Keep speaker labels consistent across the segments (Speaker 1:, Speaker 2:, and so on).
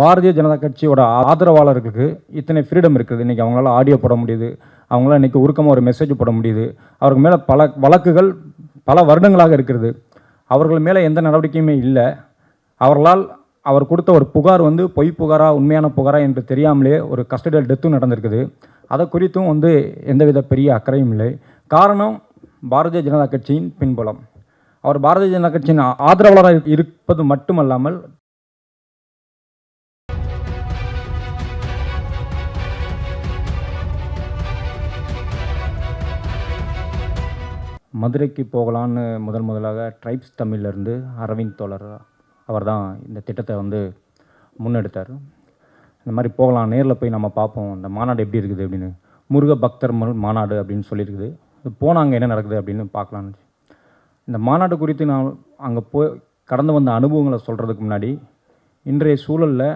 Speaker 1: பாரதிய ஜனதா கட்சியோட ஆதரவாளர்களுக்கு இத்தனை ஃப்ரீடம் இருக்குது. இன்றைக்கி அவங்களால ஆடியோ போட முடியுது. அவங்களால இன்றைக்கி உருக்கமாக ஒரு மெசேஜ் போட முடியுது. அவருக்கு மேலே பல வழக்குகள் பல வருடங்களாக இருக்கிறது அவர்கள் மேலே எந்த நடவடிக்கையுமே இல்லை. அவர்களால் அவர் கொடுத்த ஒரு புகார் வந்து பொய் புகாரா உண்மையான புகாரா என்று தெரியாமலே ஒரு கஸ்டடியல் டெத்தும் நடந்திருக்குது. அதை குறித்தும் வந்து எந்தவித பெரிய அக்கறையும் இல்லை. காரணம் பாரதிய ஜனதா கட்சியின் பின்புலம். அவர் பாரதிய ஜனதா கட்சியின் ஆதரவாளராக இருப்பது மட்டுமல்லாமல் மதுரைக்கு போகலான்னு முதல் முதலாக ட்ரைப்ஸ் தமிழ்லேருந்து அரவிந்த் தோழர் அவர் தான் இந்த திட்டத்தை வந்து முன்னெடுத்தார். இந்த மாதிரி போகலாம் நேரில் போய் நம்ம பார்ப்போம் இந்த மாநாடு எப்படி இருக்குது அப்படின்னு. முருக பக்தர் மாநாடு அப்படின்னு சொல்லியிருக்குது. இது போனால் அங்கே என்ன நடக்குது அப்படின்னு பார்க்கலான்னு இந்த மாநாடு குறித்து நான் அங்கே போய் கடந்து வந்த அனுபவங்களை சொல்கிறதுக்கு முன்னாடி இன்றைய சூழலில்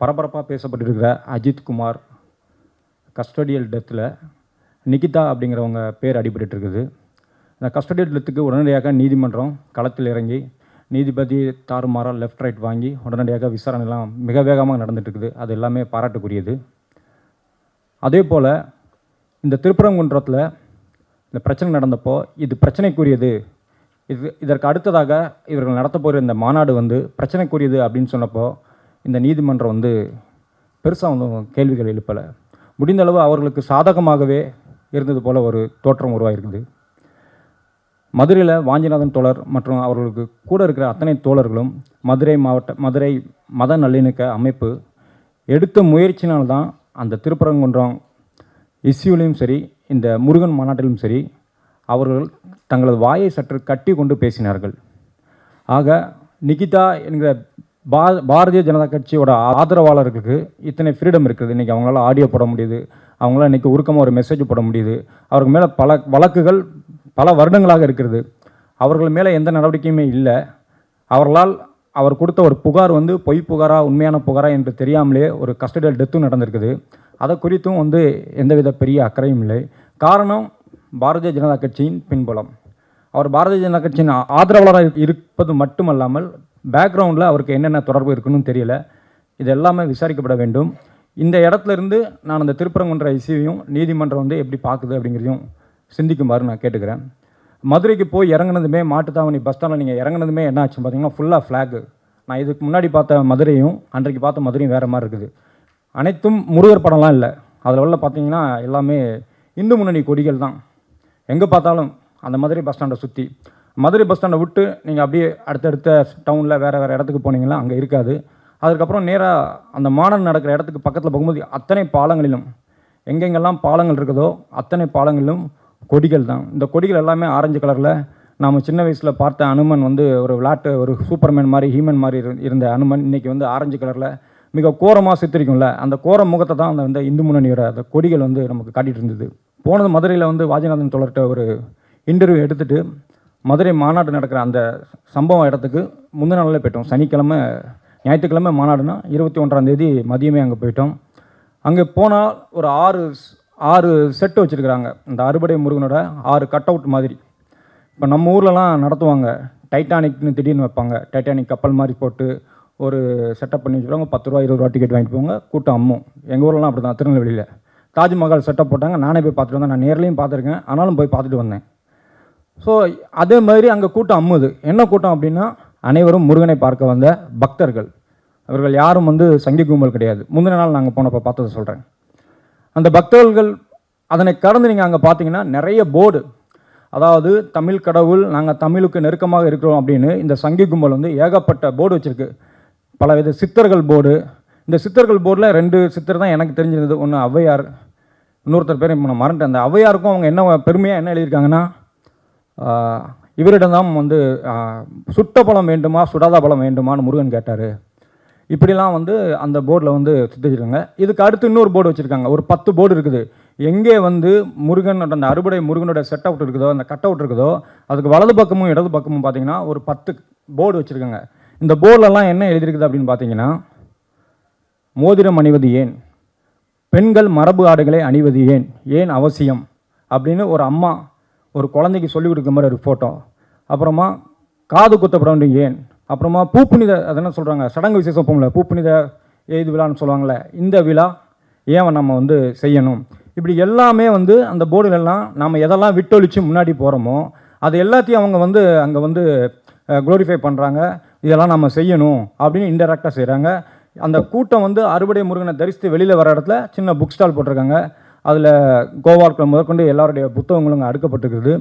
Speaker 1: பரபரப்பாக பேசப்பட்டிருக்கிற அஜித் குமார் கஸ்டடியல் டெத்தில் நிகிதா அப்படிங்கிறவங்க பேர் அடிபட்டு இருக்குது இந்த கஸ்டடி எடுத்துக்கு உடனடியாக நீதிமன்றம் களத்தில் இறங்கி நீதிபதி தாறுமாறாக லெஃப்ட் ரைட் வாங்கி உடனடியாக விசாரணைலாம் மிக வேகமாக நடந்துகிட்ருக்குது அது எல்லாமே பாராட்டுக்குரியது. அதே போல் இந்த திருப்பரங்குன்றத்தில் இந்த பிரச்சனை நடந்தப்போ இது பிரச்சனைக்குரியது. இது இதற்கு அடுத்ததாக இவர்கள் நடத்த போகிற இந்த மாநாடு வந்து பிரச்சனைக்குரியது அப்படின்னு சொன்னப்போ இந்த நீதிமன்றம் வந்து பெருசாக வந்து கேள்விகள் எழுப்பலை. முடிந்த அளவு அவர்களுக்கு சாதகமாகவே இருந்தது போல ஒரு தோற்றம் உருவாகிருக்குது மதுரையில் வாஞ்சிநாதன் தோழர் மற்றும் அவர்களுக்கு கூட இருக்கிற அத்தனை தோழர்களும் மதுரை மாவட்ட மதுரை மத நல்லிணக்க அமைப்பு எடுத்த முயற்சினால்தான் அந்த திருப்பரங்குன்றம் இஸ்யூலையும் சரி இந்த முருகன் மாநாட்டிலும் சரி அவர்கள் தங்களது வாயை சற்று கட்டி கொண்டு பேசினார்கள். ஆக நிகிதா என்கிற பா பாரதிய ஜனதா கட்சியோட ஆதரவாளர்களுக்கு இத்தனை ஃப்ரீடம் இருக்குது இன்றைக்கி அவங்களால ஆடியோ போட முடியுது. அவங்களாம் இன்றைக்கி உருக்கமாக ஒரு மெசேஜ் போட முடியுது. அவருக்கு மேலே பல வழக்குகள் பல வருடங்களாக இருக்கிறது அவர்கள் மேலே எந்த நடவடிக்கையுமே இல்லை. அவர்களால் அவர் கொடுத்த ஒரு புகார் வந்து பொய் புகாரா உண்மையான புகாரா என்று தெரியாமலே ஒரு கஸ்டடியல் டெத்தும் நடந்திருக்குது. அதை குறித்தும் வந்து எந்தவித பெரிய அக்கறையும் இல்லை. காரணம் பாரதிய ஜனதா கட்சியின் பின்புலம். அவர் பாரதிய ஜனதா கட்சியின் ஆதரவாளராக இருப்பது மட்டுமல்லாமல் பேக்ரவுண்டில் அவருக்கு என்னென்ன தொடர்பு இருக்குன்னு தெரியல. இது எல்லாமே விசாரிக்கப்பட வேண்டும். இந்த இடத்துல இருந்து நான் அந்த திருப்பரங்குன்ற இசையையும் நீதிமன்றம் வந்து எப்படி பார்க்குது அப்படிங்கிறதையும் சிந்திக்குமாறு நான் கேட்டுக்கிறேன். மதுரைக்கு போய் இறங்குனதுமே மாட்டுத்தாவணி பஸ் ஸ்டாண்டில் நீங்கள் இறங்குனதுமே என்ன ஆச்சுன்னு பார்த்தீங்கன்னா ஃபுல்லாக ஃப்ளாகு நான் இதுக்கு முன்னாடி பார்த்த மதுரையும் அன்றைக்கு பார்த்த மதுரையும் வேறு மாதிரி இருக்குது. அனைத்தும் முருகர் படம்லாம் இல்லை. அதில் உள்ள பார்த்தீங்கன்னா எல்லாமே இந்து முன்னணி கொடிகள் தான். எங்கே பார்த்தாலும் அந்த மதுரை பஸ் ஸ்டாண்டை சுற்றி மதுரை பஸ் ஸ்டாண்டை விட்டு நீங்கள் அப்படியே அடுத்தடுத்த டவுனில் வேறு வேறு இடத்துக்கு போனீங்கன்னா அங்கே இருக்காது. அதுக்கப்புறம் நேராக அந்த மாடல் நடக்கிற இடத்துக்கு பக்கத்தில் போகும்போது அத்தனை பாலங்களிலும் எங்கெங்கெல்லாம் பாலங்கள் இருக்குதோ அத்தனை பாலங்களிலும் கொடிகள் தான். இந்த கொடிகள் எல்லாமே ஆரஞ்சு கலரில். நாம் சின்ன வயசில் பார்த்த அனுமன் வந்து ஒரு விளாட்டு ஒரு சூப்பர்மேன் மாதிரி ஹீமன் மாதிரி இரு- இருந்த அனுமன் இன்னைக்கு வந்து ஆரஞ்சு கலரில் மிக கோரமாக சித்தரிக்கும்ல. அந்த கோர முகத்தை தான் அந்த வந்து இந்து முன்னணியோட அந்த கொடிகள் வந்து நமக்கு காட்டிகிட்டு இருந்தது. போனது மதுரையில் வந்து வாஜிநாதன் தொடர்கிட்ட ஒரு இன்டர்வியூ எடுத்துட்டு மதுரை மாநாடு நடக்கிற அந்த சம்பவம் இடத்துக்கு முந்தின நாளில் போயிட்டோம். சனிக்கிழமை ஞாயிற்றுக்கிழமை மாநாடுனா இருபத்தி ஒன்றாம் தேதி மதியமே அங்கே போயிட்டோம். அங்கே போனால் ஒரு ஆறு ஆறு செட்டு வச்சுருக்குறாங்க. இந்த அறுபடை முருகனோட ஆறு கட் அவுட் மாதிரி. இப்போ நம்ம ஊர்லலாம் நடத்துவாங்க. டைட்டானிக்னு திடீர்னு வைப்பாங்க. டைட்டானிக் கப்பல் மாதிரி போட்டு ஒரு செட்டப் பண்ணி வச்சுருவாங்க பத்து ரூபா இருபது ரூபா டிக்கெட் வாங்கிட்டு போவாங்க. கூட்டம் அம்மும். எங்கள் ஊர்லலாம் அப்படி தான் திருநெல்வேலியில். தாஜ்மஹால் செட்டப் போட்டாங்க. நானே போய் பார்த்துட்டு வந்தேன். நான் நேர்லேயும் பார்த்துருக்கேன். ஆனாலும் போய் பார்த்துட்டு வந்தேன். ஸோ அதே மாதிரி அங்கே கூட்டம் அம்முது. என்ன கூட்டம் அப்படின்னா அனைவரும் முருகனை பார்க்க வந்த பக்தர்கள். அவர்கள் யாரும் வந்து சங்கி கும்பல் கிடையாது. முந்தின நாள் நாங்கள் போனப்போ பார்த்ததை சொல்கிறேன் அந்த பக்தர்கள் அதனை கடந்து நீங்கள் அங்கே பார்த்தீங்கன்னா நிறைய போர்டு. அதாவது தமிழ் கடவுள் நாங்கள் தமிழுக்கு நெருக்கமாக இருக்கிறோம் அப்படின்னு இந்த சங்கி கும்பல் வந்து ஏகப்பட்ட போர்டு வச்சுருக்கு. பலவித சித்தர்கள் போர்டு. இந்த சித்தர்கள் போர்டில் ரெண்டு சித்தர் தான் எனக்கு தெரிஞ்சிருந்தது. ஒன்று ஔவையார் இன்னொருத்தர் பேர் இப்போ நான் மறந்துட்டேன். அந்த ஔவையாருக்கும் அவங்க என்ன பெருமையாக என்ன எழுதியிருக்காங்கன்னா ஆஹ், இவரிடம்தான் வந்து சுட்ட பழம் வேண்டுமா சுடாத பழம் வேண்டுமான்னு முருகன் கேட்டார். இப்படிலாம் வந்து அந்த போர்டில் வந்து சுத்திச்சிருக்காங்க இதுக்கு அடுத்து இன்னொரு போர்டு வச்சுருக்காங்க. ஒரு பத்து போர்டு இருக்குது. எங்கே வந்து முருகனோட அந்த அறுபடை முருகனோட செட் அவுட் இருக்குதோ அந்த கட் அவுட் இருக்குதோ அதுக்கு வலது பக்கமும் இடது பக்கமும் பார்த்தீங்கன்னா ஒரு பத்து போர்டு வச்சுருக்காங்க. இந்த போர்டிலலாம் என்ன எழுதியிருக்குது அப்படின்னு பார்த்தீங்கன்னா மோதிரம் அணிவது ஏன்? பெண்கள் மரபு ஆடைகளை அணிவது ஏன்? ஏன் அவசியம்? அப்படின்னு ஒரு அம்மா ஒரு குழந்தைக்கு சொல்லிக் கொடுக்குற மாதிரி ஒரு ஃபோட்டோ அப்புறமா காது குத்தப்பட வேண்டும் ஏன்? அப்புறமா பூப்புனித அது என்ன சொல்கிறாங்க சடங்கு விசேஷம் போகல பூப்புனித எய்து விழான்னு சொல்லுவாங்கள்ல இந்த விழா ஏன் நம்ம வந்து செய்யணும்? இப்படி எல்லாமே வந்து அந்த போர்டுலெல்லாம் நம்ம எதெல்லாம் விட்டொழிச்சு முன்னாடி போகிறோமோ அது எல்லாத்தையும் அவங்க வந்து அங்கே வந்து க்ளோரிஃபை பண்ணுறாங்க இதெல்லாம் நம்ம செய்யணும் அப்படின்னு இன்டெரக்டாக செய்கிறாங்க அந்த கூட்டம் வந்து அறுவடை முருகனை தரிசித்து வெளியில் வர இடத்துல சின்ன புக் ஸ்டால் போட்டிருக்காங்க. அதில் கோவாக்கில் முதற்கொண்டு எல்லாருடைய புத்தகங்களும் அங்கே அடுக்கப்பட்டிருக்குது.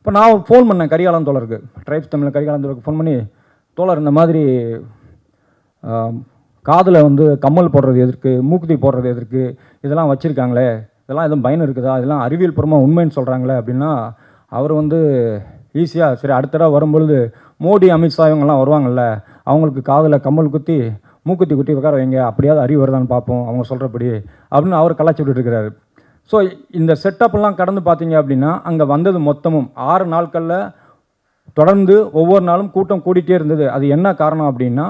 Speaker 1: இப்போ நான் ஒரு ஃபோன் பண்ணேன் கரிகாலன் தோழருக்கு. ட்ரைப்ஸ் தமிழ் கரிகாலன் தோழருக்கு ஃபோன் பண்ணி தோழர் இந்த மாதிரி காதில் வந்து கம்மல் போடுறது எதற்கு மூக்குத்தி போடுறது எதற்கு இதெல்லாம் வச்சுருக்காங்களே இதெல்லாம் எதுவும் பயன் இருக்குதா இதெல்லாம் அறிவியல் பூர்வமாக உண்மைன்னு சொல்கிறாங்களே அப்படின்னா அவர் வந்து ஈஸியாக சரி அடுத்த தடவை வரும்பொழுது மோடி அமித்ஷா இவங்கெல்லாம் வருவாங்கல்ல அவங்களுக்கு காதில் கம்மல் குத்தி மூக்குத்தி குத்தி உட்கார வைங்க அப்படியாவது அறிவு வருதான்னு பார்ப்போம் அவங்க சொல்கிறபடி அப்படின்னு அவர் கலாச்சி விட்டுட்டு இருக்கிறாரு. ஸோ இந்த செட்டப்லாம் கடந்து பார்த்தீங்க அப்படின்னா அங்கே வந்தது மொத்தமும் ஆறு நாட்களில் தொடர்ந்து ஒவ்வொரு நாளும் கூட்டம் கூடிட்டே இருந்தது. அது என்ன காரணம் அப்படின்னா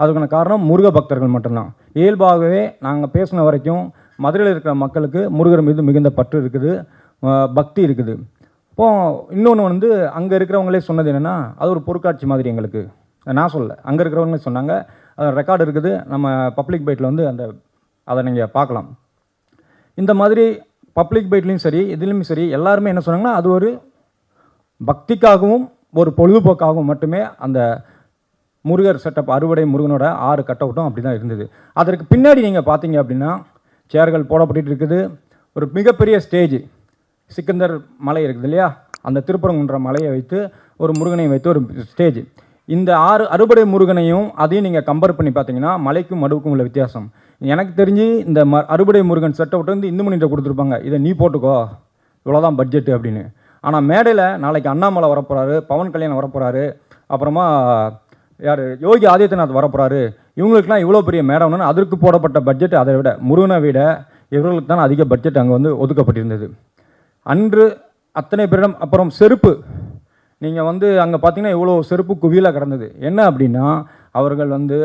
Speaker 1: அதுக்கான காரணம் முருக பக்தர்கள் மட்டும்தான். இயல்பாகவே நாங்கள் பேசின வரைக்கும் மதுரையில் இருக்கிற மக்களுக்கு முருகர் மீது மிகுந்த பற்று இருக்குது பக்தி இருக்குது. இப்போ இன்னொன்று வந்து அங்கே இருக்கிறவங்களே சொன்னது என்னென்னா அது ஒரு பொருட்காட்சி மாதிரி எங்களுக்கு. நான் சொல்லலை. அங்கே இருக்கிறவங்களே சொன்னாங்க. ரெக்கார்டு இருக்குது. நம்ம பப்ளிக் பைட்டில் வந்து அந்த அதை நீங்கள் பார்க்கலாம். இந்த மாதிரி பப்ளிக் பைட்லேயும் சரி இதுலேயும் சரி எல்லாருமே என்ன சொன்னாங்கன்னா அது ஒரு பக்திக்காகவும் ஒரு பொழுதுபோக்காகவும் மட்டுமே அந்த முருகர் செட்டப் அறுவடை முருகனோட ஆறு கட் அவுட்டும் அப்படி தான் இருந்தது. அதற்கு பின்னாடி நீங்கள் பார்த்தீங்க அப்படின்னா சேர்கள் போடப்பட்டு இருக்குது. ஒரு மிகப்பெரிய ஸ்டேஜ் சிக்கந்தர் மலை இருக்குது இல்லையா? அந்த திருப்பரங்குன்ற மலையை வைத்து ஒரு முருகனை வைத்து ஒரு ஸ்டேஜ் இந்த ஆறு அறுபடை முருகனையும் அதையும் நீங்கள் கம்பேர் பண்ணி பார்த்தீங்கன்னா மலைக்கும் மடுவுக்கும் உள்ள வித்தியாசம். எனக்கு தெரிஞ்சு இந்த ம அறுபடை முருகன் செட் வந்து இந்து மணிகிட்ட கொடுத்துருப்பாங்க. இதை நீ போட்டுக்கோ. இவ்வளோதான் பட்ஜெட்டு அப்படின்னு. ஆனால் மேடையில் நாளைக்கு அண்ணாமலை வரப்போகிறாரு பவன் கல்யாணம் வரப்போகிறாரு அப்புறமா யார்? யோகி ஆதித்யநாத் வரப்போகிறாரு இவங்களுக்குலாம் இவ்வளோ பெரிய மேடம்னு அதற்கு போடப்பட்ட பட்ஜெட் அதை விட முருகனை விட இவர்களுக்கு தான் அதிக பட்ஜெட் அங்கே வந்து ஒதுக்கப்பட்டிருந்தது. அன்று அத்தனை பேரிடம் அப்புறம் செருப்பு. நீங்கள் வந்து அங்கே பார்த்தீங்கன்னா இவ்வளோ செருப்பு குவியலாக கிடந்தது. என்ன அப்படின்னா அவர்கள் வந்து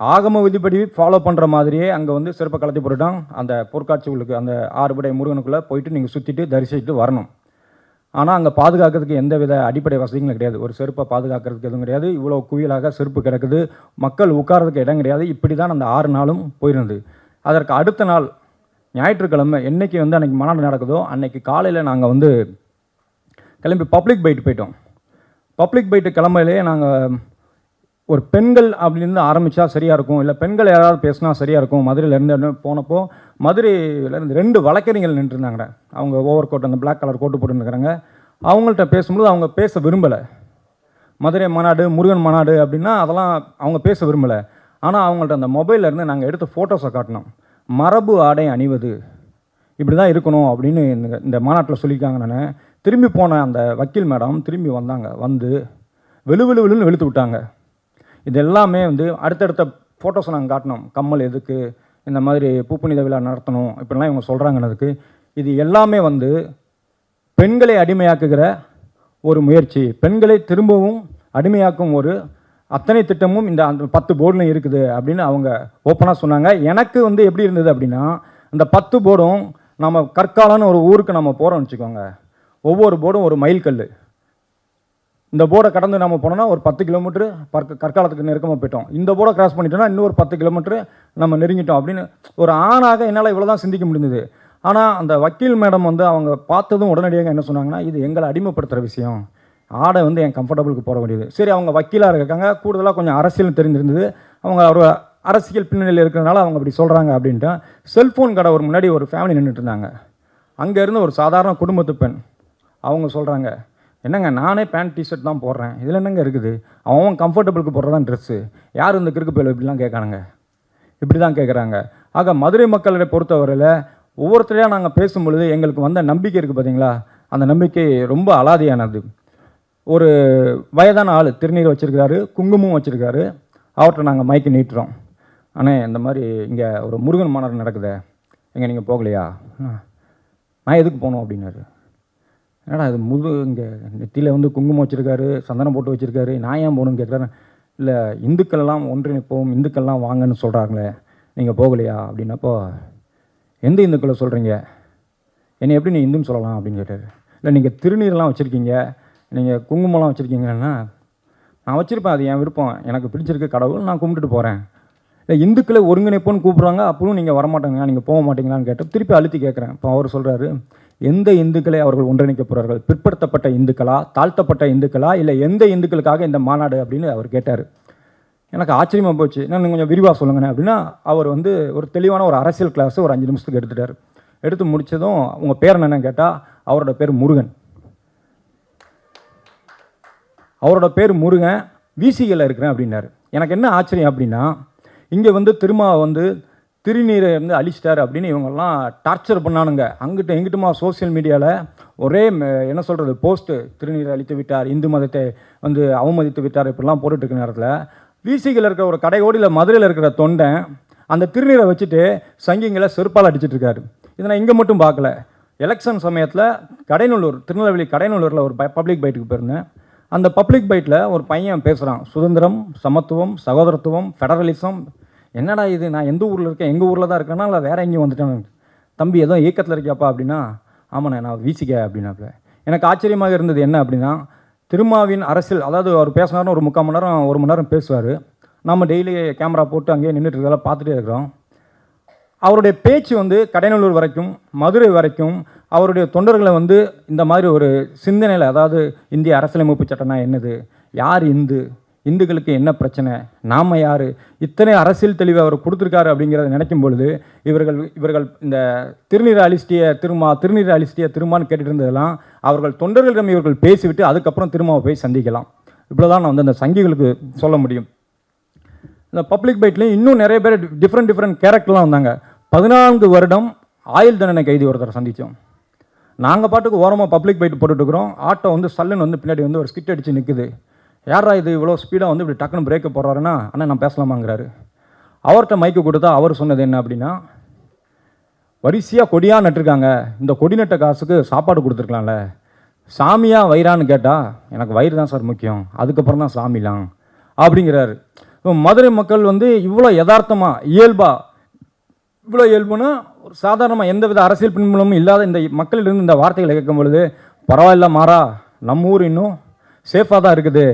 Speaker 1: ஆகம விதிப்படி ஃபாலோ பண்ணுற மாதிரியே அங்கே வந்து செருப்பை கலத்தி போட்டுட்டான் அந்த பொற்காட்சிகளுக்கு அந்த ஆறுபடை முருகனுக்குள்ளே போயிட்டு நீங்கள் சுற்றிட்டு தரிசிச்சுட்டு வரணும். ஆனால் அங்கே பாதுகாக்கிறதுக்கு எந்த வித அடிப்படை வசதிகளும் கிடையாது. ஒரு செருப்பை பாதுகாக்கிறதுக்கு எதுவும் கிடையாது. இவ்வளோ குவியலாக செருப்பு கிடக்குது. மக்கள் உட்கார்றதுக்கு இடம் கிடையாது. இப்படி தான் அந்த ஆறு நாளும் போயிருந்தது. அதற்கு அடுத்த நாள் ஞாயிற்றுக்கிழமை என்னைக்கு வந்து அன்றைக்கி மாநாடு நடக்குதோ அன்னைக்கு காலையில் நாங்கள் வந்து கிளம்பி பப்ளிக் பைட் போயிட்டோம். பப்ளிக் பைட்டு கிளம்பையிலே நாங்கள் ஒரு பெண்கள் அப்படின்னு ஆரம்பித்தா சரியாக இருக்கும் இல்லை பெண்கள் யாராவது பேசினா சரியாக இருக்கும். மதுரையிலேருந்து போனப்போ மதுரையிலேருந்து ரெண்டு வழக்கறிஞர்கள் நின்றுருந்தாங்க அவங்க ஓவர் கோட் அந்த பிளாக் கலர் கோட்டு போட்டுருக்கிறாங்க அவங்கள்ட்ட பேசும்போது அவங்க பேச விரும்பலை. மதுரை மாநாடு முருகன் மாநாடு அப்படின்னா அதெல்லாம் அவங்க பேச விரும்பலை. ஆனால் அவங்கள்ட்ட அந்த மொபைலேருந்து இருந்து நாங்கள் எடுத்த ஃபோட்டோஸை காட்டினோம். மரபு ஆடை அணிவது இப்படி தான் இருக்கணும் அப்படின்னு இந்த- இந்த மாநாட்டில் சொல்லியிருக்காங்க நான். திரும்பி போன அந்த வக்கீல் மேடம் திரும்பி வந்தாங்க வந்து வெளு வெளு வெளுன்னு வெளுத்து விட்டாங்க. இது எல்லாமே வந்து அடுத்தடுத்த ஃபோட்டோஸை நாங்கள் காட்டினோம் கம்மல் எதுக்கு? இந்த மாதிரி பூப்புனித விழா நடத்தணும். இப்படிலாம் இவங்க சொல்கிறாங்கன்னதுக்கு இது எல்லாமே வந்து பெண்களை அடிமையாக்குகிற ஒரு முயற்சி. பெண்களை திரும்பவும் அடிமையாக்கும் ஒரு அத்தனை திட்டமும் இந்த அந்த பத்து போர்டில் இருக்குது அப்படின்னு அவங்க ஓப்பனாக சொன்னாங்க. எனக்கு வந்து எப்படி இருந்தது அப்படின்னா அந்த பத்து போர்டும் நம்ம கற்காலன்னு ஒரு ஊருக்கு நம்ம போகிறோம்னு வச்சுக்கோங்க. ஒவ்வொரு போர்டும் ஒரு மைல்கல் இந்த போர்டை கடந்து நம்ம போனோம்னா ஒரு பத்து கிலோமீட்டர் பற்க கற்காலத்துக்கு நெருக்கமாக போயிட்டோம். இந்த போர்டை கிராஸ் பண்ணிட்டோம்னா இன்னும் ஒரு பத்து கிலோமீட்டர் நம்ம நெருங்கிட்டோம் அப்படின்னு ஒரு ஆணாக என்னால் இவ்வளோ தான் சிந்திக்க முடிந்தது ஆனால் அந்த வக்கீல் மேடம் வந்து அவங்க பார்த்ததும் உடனடியாக என்ன சொன்னாங்கன்னா இது எங்களை அடிமைப்படுத்துகிற விஷயம். ஆடை வந்து என் கம்ஃபர்டபுளுக்கு போட வேண்டியது. சரி அவங்க வக்கீலாக இருக்காங்க. கூடுதலாக கொஞ்சம் அரசியல் தெரிஞ்சிருந்தது. அவங்க ஒரு அரசியல் பின்னணியில் இருக்கிறனால அவங்க அப்படி சொல்கிறாங்க அப்படின்ட்டு செல்ஃபோன் கடை ஒரு முன்னாடி ஒரு ஃபேமிலி நின்றுட்டு இருந்தாங்க. அங்கேருந்து ஒரு சாதாரண குடும்பத்து பெண் அவங்க சொல்கிறாங்க என்னங்க நானே பேண்ட் டிஷர்ட் தான் போடுறேன். இதில் என்னங்க இருக்குது? அவன் கம்ஃபர்டபுளுக்கு போடுறதான் ட்ரெஸ்ஸு யார் இந்த கிறுக்கு பயில இப்படிலாம் கேட்கானுங்க? இப்படி தான் கேட்குறாங்க. ஆக மதுரை மக்களை பொறுத்தவரையில் ஒவ்வொருத்தரையாக நாங்கள் பேசும்பொழுது எங்களுக்கு வந்த நம்பிக்கை இருக்குது பார்த்தீங்களா அந்த நம்பிக்கை ரொம்ப அலாதியானது. ஒரு வயதான ஆள் திருநீர் வச்சுருக்காரு குங்குமம் வச்சுருக்காரு அவர்கிட்ட நாங்கள் மைக்கு நீட்டுறோம். அண்ணே இந்த மாதிரி இங்கே ஒரு முருகன் மாநாடு நடக்குதே. எங்கே நீங்கள் போகலையா? "ஆ. நான் எதுக்கு போகணும் அப்படின்னாரு. என்னடா இது முது இங்கே நெத்தியில் வந்து குங்குமம் வச்சுருக்காரு சந்தனம் போட்டு வச்சுருக்காரு நான் ஏன் போகணும்னு கேட்குறேன் இல்லை இந்துக்கள்லாம் ஒன்றிணைப்போம் இந்துக்கள்லாம் வாங்கன்னு சொல்கிறாங்களே நீங்கள் போகலையா அப்படின்னப்போ எந்த இந்துக்களை சொல்கிறீங்க என்னை எப்படி நீ இந்துன்னு சொல்லலாம் அப்படின்னு கேட்டார். இல்லை நீங்கள் திருநீர்லாம் வச்சுருக்கீங்க நீங்கள் குங்குமம்லாம் வச்சுருக்கீங்கன்னா நான் வச்சுருப்பேன் அது என் விருப்பம். எனக்கு பிடிச்சிருக்க கடவுள் நான் கும்பிட்டுட்டு போகிறேன் இல்லை இந்துக்களை ஒருங்கிணைப்போன்னு கூப்பிட்றாங்க அப்பவும் நீங்கள் வரமாட்டேங்க நீங்கள் போக மாட்டீங்களான்னு கேட்டால் திருப்பி அழுத்தி கேட்குறேன் இப்போ அவர் சொல்கிறாரு எந்த இந்துக்களை அவர்கள் ஒன்றிணைக்க போகிறார்கள் பிற்படுத்தப்பட்ட இந்துக்களா? தாழ்த்தப்பட்ட இந்துக்களா? இல்லை எந்த இந்துக்களுக்காக இந்த மாநாடு அப்படின்னு அவர் கேட்டார். எனக்கு ஆச்சரியமாக போச்சு. நான் கொஞ்சம் விரிவாக சொல்லுங்கண்ணே அப்படின்னா அவர் வந்து ஒரு தெளிவான ஒரு அரசியல் கிளாஸ் ஒரு அஞ்சு நிமிஷத்துக்கு எடுத்துட்டார். எடுத்து முடித்ததும் உங்கள் பேர் என்னென்னு கேட்டால் அவரோட பேர் முருகன். அவரோட பேர் முருகன் விசிகளில் இருக்கிறேன் அப்படின்னாரு. எனக்கு என்ன ஆச்சரியம் அப்படின்னா இங்கே வந்து திருமா வந்து திருநீரை வந்து அழிச்சிட்டார் அப்படின்னு இவங்கெல்லாம் டார்ச்சர் பண்ணானுங்க. அங்கிட்ட எங்கிட்டுமா சோஷியல் மீடியாவில் ஒரே என்ன சொல்கிறது போஸ்ட்டு திருநீரை அழித்து விட்டார் இந்து மதத்தை வந்து அவமதித்து விட்டார் இப்படிலாம் போட்டுட்டு இருக்க நேரத்தில் விசிகில் இருக்கிற ஒரு கடையோடியில் மதுரையில் இருக்கிற தொண்டன் அந்த திருநீரை வச்சுட்டு சங்கிங்களை செருப்பால் அடிச்சிட்டு இருக்காரு இதை நான் இங்கே மட்டும் பார்க்கல. எலெக்ஷன் சமயத்தில் கடைநல்லூர் திருநெல்வேலி கடைநல்லூரில் ஒரு பப்ளிக் பைட்டுக்கு போயிருந்தேன். அந்த பப்ளிக் பைட்டில் ஒரு பையன் பேசுகிறான் சுதந்திரம் சமத்துவம் சகோதரத்துவம் ஃபெடரலிசம் என்னடா இது? நான் எந்த ஊரில் இருக்கேன்? எங்கள் ஊரில் தான் இருக்கேனா இல்லை வேறு எங்கேயும் வந்துட்டேன். தம்பி ஏதோ இயக்கத்தில் இருக்கியாப்பா அப்படின்னா ஆமாண்ணே நான் வீசிக்க அப்படின்னாப்புல எனக்கு ஆச்சரியமாக இருந்தது என்ன அப்படின்னா திருமாவின் அரசியல் அதாவது அவர் பேசினாருன்னு ஒரு முக்கால் மணி நேரம் ஒரு மணி நேரம் பேசுவார். நம்ம டெய்லி கேமரா போட்டு அங்கேயே நின்றுட்டு இருக்கறதெல்லாம் பார்த்துட்டே இருக்கிறோம். அவருடைய பேச்சு வந்து கடைநல்லூர் வரைக்கும் மதுரை வரைக்கும் அவருடைய தொண்டர்களை வந்து இந்த மாதிரி ஒரு சிந்தனையில் அதாவது இந்திய அரசியலமைப்பு சட்டம்னா என்னது? யார் இந்து? இந்துக்களுக்கு என்ன பிரச்சனை? நாம் யார்? இத்தனை அரசியல் தெளிவு அவர் கொடுத்துருக்காரு அப்படிங்கிறத நினைக்கும் பொழுது இவர்கள் இவர்கள் இந்த திருநீர் அலிஸ்டிய திருமா திருநீர் அலிஸ்டிய திருமான்னு கேட்டுட்டு இருந்ததெல்லாம் அவர்கள் தொண்டர்களிடம் இவர்கள் பேசிவிட்டு அதுக்கப்புறம் திருமாவை போய் சந்திக்கலாம். இவ்வளோ தான் நான் வந்து அந்த சங்கிகளுக்கு சொல்ல முடியும். இந்த பப்ளிக் பைட்லேயும் இன்னும் நிறைய பேர் டிஃப்ரெண்ட் டிஃப்ரெண்ட் கேரக்டர்லாம் வந்தாங்க. பதினான்கு வருடம் ஆயுள் தண்டனை கைதி ஒருத்தர் சந்தித்தோம் நாங்கள் பாட்டுக்கு ஓரமாக பப்ளிக் பைட் போட்டுட்ருக்குறோம் ஆட்டோ வந்து சல்லுன்னு வந்து பின்னாடி வந்து ஒரு ஸ்கிட் அடித்து நிற்குது யாரா இது இவ்வளோ ஸ்பீடாக வந்து இப்படி டக்குன்னு பிரேக்கை போடுறாருன்னா? அண்ணா நான் பேசலாமாங்கிறாரு. அவர்கிட்ட மைக்கு கொடுத்தா அவர் சொன்னது என்ன அப்படின்னா வரிசையாக கொடியாக நட்டிருக்காங்க. இந்த கொடி நட்ட காசுக்கு சாப்பாடு கொடுத்துருக்கலாம்ல. சாமியாக வயிறான்னு கேட்டால் எனக்கு வயிறு தான் சார் முக்கியம். அதுக்கப்புறம் தான் சாமிலாம் அப்படிங்கிறாரு. இப்போ மதுரை மக்கள் வந்து இவ்வளோ யதார்த்தமாக இயல்பா இவ்வளோ இயல்புனா ஒரு சாதாரணமாக எந்த வித அரசியல் பின்புலமும் இல்லாத இந்த மக்களிலிருந்து இந்த வார்த்தைகளை கேட்கும் பொழுது பரவாயில்ல மாறா நம்ம ஊர் இன்னும் சேஃபாக தான் இருக்குது.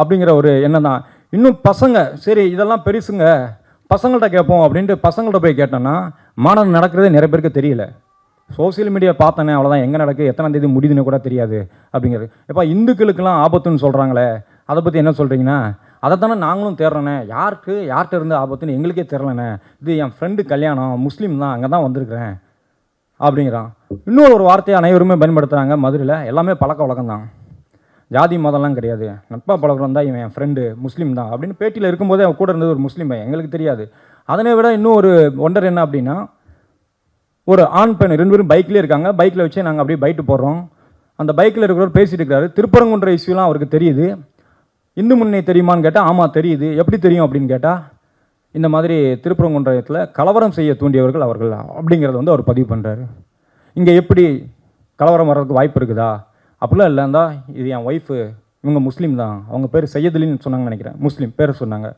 Speaker 1: அப்படிங்கிற ஒரு எண்ணம் தான். இன்னும் பசங்க சரி இதெல்லாம் பெருசுங்க பசங்கள்கிட்ட கேட்போம் அப்படின்ட்டு பசங்கள்கிட்ட போய் கேட்டோன்னா மாணவன் நடக்கிறதே நிறைய பேருக்கு தெரியல. சோஷியல் மீடியா பார்த்தனே அவ்வளோதான் எங்கே நடக்குது எத்தனாம் தேதி முடியுதுன்னு கூட தெரியாது அப்படிங்கிறது. இப்போ இந்துக்களுக்கெல்லாம் ஆபத்துன்னு சொல்கிறாங்களே அதை பற்றி என்ன சொல்கிறீங்கன்னா அதை தானே நாங்களும் தேடுறேண்ணே யாருக்கு யார்கிட்ட இருந்து ஆபத்துன்னு எங்களுக்கே தெரிலண்ணே இது என் ஃப்ரெண்டு கல்யாணம் முஸ்லீம் தான் அங்கே தான் வந்திருக்கிறேன் அப்படிங்கிறான். இன்னொரு ஒரு வார்த்தையை அனைவருமே பயன்படுத்துகிறாங்க மதுரையில். எல்லாமே பழக்க வழக்கம் தான் ஜாதி மதம்லாம் கிடையாது. நட்பாக பழகிறோம் தான் இவன் என் ஃப்ரெண்டு முஸ்லீம் தான் அப்படின்னு பேட்டியில் இருக்கும்போதே அவன் கூட இருந்தது ஒரு முஸ்லீம் பையன். எங்களுக்கு தெரியாது. அதனை விட இன்னும் ஒரு ஒண்டர் என்ன அப்படின்னா ஒரு ஆண் பெண் ரெண்டு பேரும் பைக்லேயே இருக்காங்க. பைக்கில் வச்சு நாங்கள் அப்படியே பைட்டு போடுறோம். அந்த பைக்கில் இருக்கிறவர் பேசிட்டு இருக்கிறாரு திருப்பரங்குன்ற இஷ்யூலாம் அவருக்கு தெரியுது. இந்து முன்னே தெரியுமான்னு கேட்டால் ஆமாம் தெரியுது. எப்படி தெரியும் அப்படின்னு கேட்டால் இந்த மாதிரி திருப்பரங்குன்றத்தில் கலவரம் செய்ய தூண்டியவர்கள் அவர்கள் அப்படிங்கிறத வந்து அவர் பதிவு பண்ணுறாரு இங்கே எப்படி கலவரம் வர்றதுக்கு வாய்ப்பு இருக்குதா? அப்படிலாம் இல்லைந்தா இது என் ஒய்ஃபு இவங்க முஸ்லீம் தான். அவங்க பேர் சையதுலின்னு சொன்னாங்கன்னு நினைக்கிறேன். முஸ்லீம் பேர் சொன்னாங்க.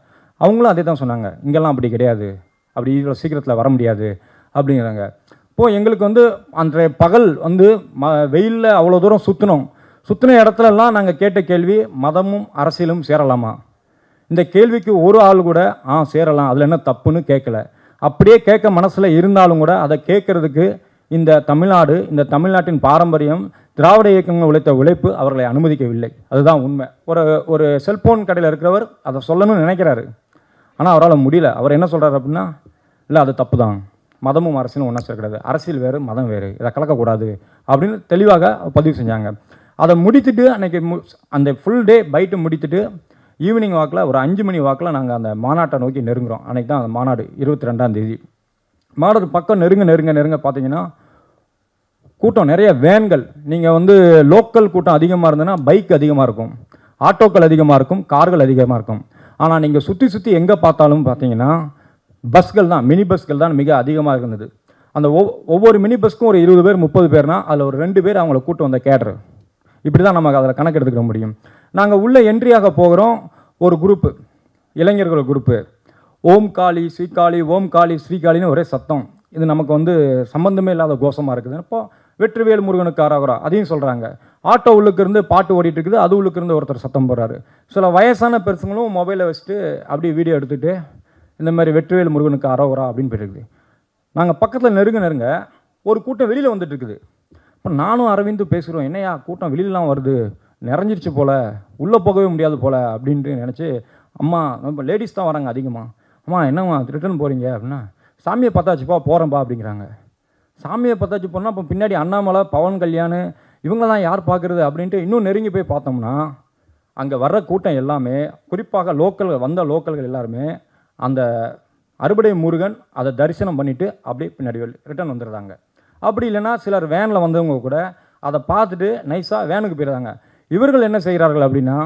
Speaker 1: அவங்களும் அதே தான் சொன்னாங்க. இங்கெல்லாம் அப்படி கிடையாது. அப்படி இவ்வளோ சீக்கிரத்தில் வர முடியாது அப்படிங்கிறாங்க. இப்போது எங்களுக்கு வந்து அன்றைய பகல் வந்து ம வெயிலில் அவ்வளோ தூரம் சுற்றினோம் சுற்றின இடத்துலலாம் நாங்கள் கேட்ட கேள்வி மதமும் அரசியலும் சேரலாமா? இந்த கேள்விக்கு ஒரு ஆள் கூட ஆ சேரலாம். அதில் என்ன தப்புன்னு கேட்கல அப்படியே கேட்க மனசில் இருந்தாலும் கூட அதை கேட்கறதுக்கு இந்த தமிழ்நாடு இந்த தமிழ்நாட்டின் பாரம்பரியம் திராவிட இயக்கங்கள் உழைத்த உழைப்பு அவர்களை அனுமதிக்கவில்லை. அதுதான் உண்மை. ஒரு ஒரு செல்போன் கடையில் இருக்கிறவர் அதை சொல்லணும்னு நினைக்கிறாரு. ஆனால் அவரால் முடியல. அவர் என்ன சொல்கிறார் அப்படின்னா இல்லை அது தப்பு தான் மதமும் அரசியலும் ஒன்றா சேர்க்கிறது அரசியல் வேறு மதம் வேறு. இதை கலக்கக்கூடாது. அப்படின்னு தெளிவாக பதிவு செஞ்சாங்க. அதை முடித்துட்டு அன்றைக்கி மு அந்த ஃபுல் டே பைட்டு முடித்துட்டு ஈவினிங் வாக்கில் ஒரு அஞ்சு மணி வாக்கில் நாங்கள் அந்த மாநாட்டை நோக்கி நெருங்குறோம். அன்னைக்கு தான் அந்த மாநாடு இருபத்தி ரெண்டாம் தேதி. மாநாடு பக்கம் நெருங்க நெருங்க நெருங்க பார்த்தீங்கன்னா கூட்டம் நிறைய வேன்கள். நீங்கள் வந்து லோக்கல் கூட்டம் அதிகமாக இருந்ததுன்னா பைக் அதிகமாக இருக்கும். ஆட்டோக்கள் அதிகமாக இருக்கும் கார்கள் அதிகமாக இருக்கும். ஆனால் நீங்கள் சுற்றி சுற்றி எங்கே பார்த்தாலும் பார்த்தீங்கன்னா பஸ்கள் தான் மினி பஸ்கள் தான் மிக அதிகமாக இருந்தது. அந்த ஒவ் ஒவ்வொரு மினி பஸ்க்கும் ஒரு இருபது பேர் முப்பது பேர்னா அதில் ஒரு ரெண்டு பேர் அவங்கள கூட்டம் வந்த கேட்ரு. இப்படி தான் நமக்கு அதில் கணக்கு எடுத்துக்க முடியும். நாங்கள் உள்ளே என்ட்ரியாக போகிறோம் ஒரு குரூப்பு இளைஞர்கள் குரூப்பு ஓம் காளி ஸ்ரீகாளி ஓம் காளி ஸ்ரீகாளின்னு ஒரே சத்தம். இது நமக்கு வந்து சம்பந்தமே இல்லாத கோஷமாக இருக்குது. இப்போ வெற்றிவேல் முருகனுக்கு ஆராகிறா அதையும் சொல்கிறாங்க ஆட்டோ உள்ளுக்கிருந்து பாட்டு ஓடிட்டு இருக்குது அது உள்ளுக்கிருந்து ஒருத்தர் சத்தம் போடுறாரு. சில வயசான பெருசுங்களும் மொபைலை வச்சுட்டு அப்படியே வீடியோ எடுத்துகிட்டு இந்த மாதிரி வெற்றிவேல் முருகனுக்கு அரோவரா அப்படின்னு போயிருக்குது நாங்கள் பக்கத்தில் நெருங்க நெருங்க ஒரு கூட்டம் வெளியில் வந்துட்டு இருக்குது இப்போ நானும் அரவிந்து பேசுகிறோம் என்னையா கூட்டம் வெளியிலலாம் வருது. நிறைஞ்சிருச்சு போல. உள்ளே போகவே முடியாது போல. அப்படின்ட்டு நினச்சி அம்மா நம்ம லேடிஸ் தான் வராங்க அதிகமாக அம்மா என்னம்மா ரிட்டர்ன் போகிறீங்க அப்படின்னா சாமியை பார்த்தாச்சுப்பா போகிறேன்ப்பா அப்படிங்கிறாங்க. சாமியை பார்த்தாச்சு போனால் அப்போ பின்னாடி அண்ணாமலை பவன் கல்யாண் இவங்கெல்லாம் யார் பார்க்குறது அப்படின்ட்டு இன்னும் நெருங்கி போய் பார்த்தோம்னா அங்கே வர்ற கூட்டம் எல்லாமே குறிப்பாக லோக்கல் வந்த லோக்கல்கள் எல்லாருமே அந்த அறுபடை முருகன் அதை தரிசனம் பண்ணிவிட்டு அப்படியே பின்னாடி ரிட்டர்ன் வந்துடுறாங்க. அப்படி இல்லைன்னா சிலர் வேனில் வந்தவங்க கூட அதை பார்த்துட்டு நைஸாக வேனுக்கு போயிடுறாங்க. இவர்கள் என்ன செய்கிறார்கள் அப்படின்னா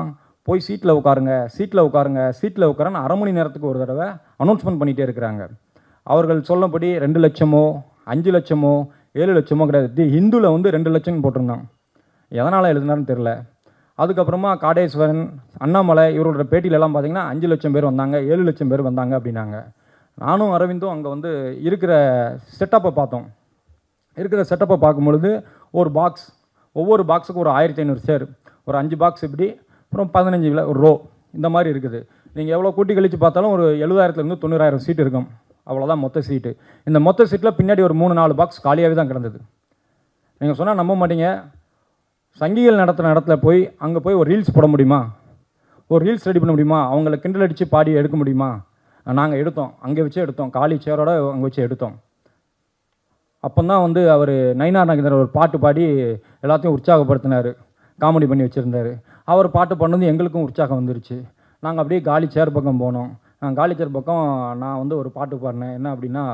Speaker 1: போய் சீட்டில் உட்காருங்க சீட்டில் உட்காருங்க சீட்டில் உட்காருன்னு அரை மணி நேரத்துக்கு ஒரு தடவை அனௌன்ஸ்மெண்ட் பண்ணிகிட்டே இருக்கிறாங்க. அவர்கள் சொல்லபடி ரெண்டு லட்சமோ அஞ்சு லட்சமோ ஏழு லட்சமோ கிடையாது. தி ஹிந்துவில் வந்து ரெண்டு லட்சம்னு போட்டிருந்தான். எதனால் எழுதினாருன்னு தெரில அதுக்கப்புறமா காடேஸ்வரன் அண்ணாமலை இவரோட பேட்டியிலலாம் பார்த்தீங்கன்னா அஞ்சு லட்சம் பேர் வந்தாங்க ஏழு லட்சம் பேர் வந்தாங்க அப்படின்னாங்க. நானும் அரவிந்தும் அங்கே வந்து இருக்கிற செட்டப்பை பார்த்தோம். இருக்கிற செட்டப்பை பார்க்கும் பொழுது ஒரு பாக்ஸ் ஒவ்வொரு பாக்ஸுக்கு ஒரு ஆயிரத்தி ஐநூறு சேர் ஒரு அஞ்சு பாக்ஸ் இப்படி அப்புறம் பதினஞ்சு வில ரோ இந்த மாதிரி இருக்குது. நீங்கள் எவ்வளோ கூட்டி கழித்து பார்த்தாலும் ஒரு எழுபதாயிரத்துலேருந்து தொண்ணூறாயிரம் சீட் இருக்கும். அவ்வளோதான் மொத்த சீட்டு இந்த மொத்த சீட்டில் பின்னாடி ஒரு மூணு நாலு பாக்ஸ் காலியாகவே தான் கிடந்தது. நீங்கள் சொன்னால் நம்ப மாட்டீங்க. சங்கிகள் நடத்துகிற இடத்துல போய் அங்கே போய் ஒரு ரீல்ஸ் போட முடியுமா? ஒரு ரீல்ஸ் ரெடி பண்ண முடியுமா? அவங்கள கிண்டல் அடித்து பாடி எடுக்க முடியுமா? நாங்கள் எடுத்தோம். அங்கே வச்சு எடுத்தோம். காலி சேரோட அங்கே வச்சு எடுத்தோம். அப்போ தான் வந்து அவர் நயினார் நகேந்திரன் ஒரு பாட்டு பாடி எல்லாத்தையும் உற்சாகப்படுத்தினார். காமெடி பண்ணி வச்சுருந்தார். அவர் பாட்டு பண்ணது எங்களுக்கும் உற்சாகம் வந்துருச்சு. நாங்கள் அப்படியே காலி சேர் பக்கம் போனோம். நான் காலி சேர் பக்கம் நான் வந்து ஒரு பாட்டு பாடினேன். என்ன அப்படின்னா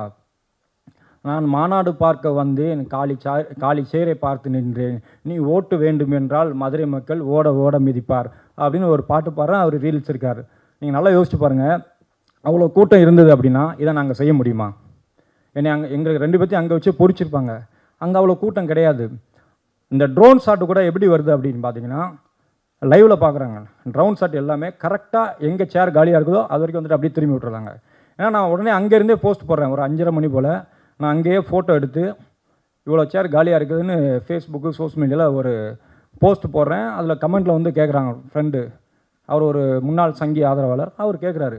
Speaker 1: நான் மாநாடு பார்க்க வந்து காலி சா காலி சேரை பார்த்து நின்றேன். நீ ஓட்டு வேண்டும் என்றால் மதுரை மக்கள் ஓட ஓட மிதிப்பார் அப்படின்னு ஒரு பாட்டு பாடுறேன். அவர் ரீல்ஸ் இருக்கார் நீங்கள் நல்லா யோசிச்சு பாருங்கள் அவ்வளோ கூட்டம் இருந்தது அப்படின்னா இதை நாங்கள் செய்ய முடியுமா? என்னை அங்கே எங்களுக்கு ரெண்டு பேர்த்தையும் அங்கே வச்சு பொறிச்சிருப்பாங்க அங்கே அவ்வளோ கூட்டம் கிடையாது. இந்த ட்ரோன் ஷாட்டு கூட எப்படி வருது அப்படின்னு பார்த்தீங்கன்னா லைவில் பார்க்குறாங்க ரவுண்ட் ஷாட் எல்லாமே கரெக்டாக எங்கே சேர் காலியாக இருக்குதோ அது வரைக்கும் வந்துட்டு அப்படியே திரும்பி விட்டுறாங்க. ஏன்னா நான் உடனே அங்கேருந்தே போஸ்ட் போடுறேன். ஒரு அஞ்சரை மணி போல் நான் அங்கேயே ஃபோட்டோ எடுத்து இவ்வளோ சேர் காலியாக இருக்குதுன்னு ஃபேஸ்புக்கு சோஷியல் மீடியாவில் ஒரு போஸ்ட் போடுறேன். அதில் கமெண்ட்டில் வந்து கேட்குறாங்க ஃப்ரெண்டு அவர் ஒரு முன்னாள் சங்கி ஆதரவாளர். அவர் கேட்குறாரு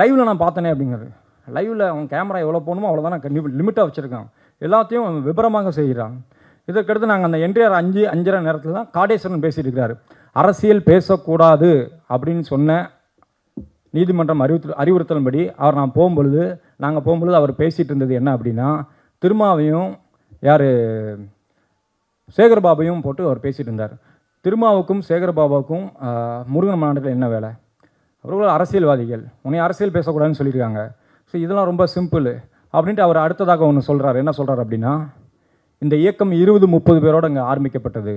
Speaker 1: லைவில் நான் பார்த்தனே அப்படிங்கிறது. லைவில் அவன் கேமரா எவ்வளோ போகணுமோ அவ்வளோதான் நான் லிமிட்டாக வச்சுருக்கான். எல்லாத்தையும் அவன் விபரமாக செய்கிறான். இதற்கடுத்து நாங்கள் அந்த என்டிஆர் அஞ்சு அஞ்சரை நேரத்தில் தான் காடேஸ்வரன் பேசிட்டு இருக்கிறாரு அரசியல் பேசக்கூடாது அப்படின்னு சொன்ன நீதிமன்றம் அறிவுறுத்தல் அறிவுறுத்தலின்படி அவர் நான் போகும்பொழுது நாங்கள் போகும்பொழுது அவர் பேசிகிட்டு இருந்தது என்ன அப்படின்னா திருமாவையும் யார் சேகர்பாபையும் போட்டு அவர் பேசிகிட்டு இருந்தார். திருமாவுக்கும் சேகர்பாபாவுக்கும் முருகன் மாநாட்டில் என்ன வேலை? அவர்கள் அரசியல்வாதிகள். உன்னை அரசியல் பேசக்கூடாதுன்னு சொல்லியிருக்காங்க. ஸோ இதெல்லாம் ரொம்ப சிம்பிள். அப்படின்ட்டு அவர் அடுத்ததாக ஒன்று சொல்கிறார் என்ன சொல்கிறார் அப்படின்னா இந்த இயக்கம் இருபது முப்பது பேரோட இங்கே ஆரம்பிக்கப்பட்டது.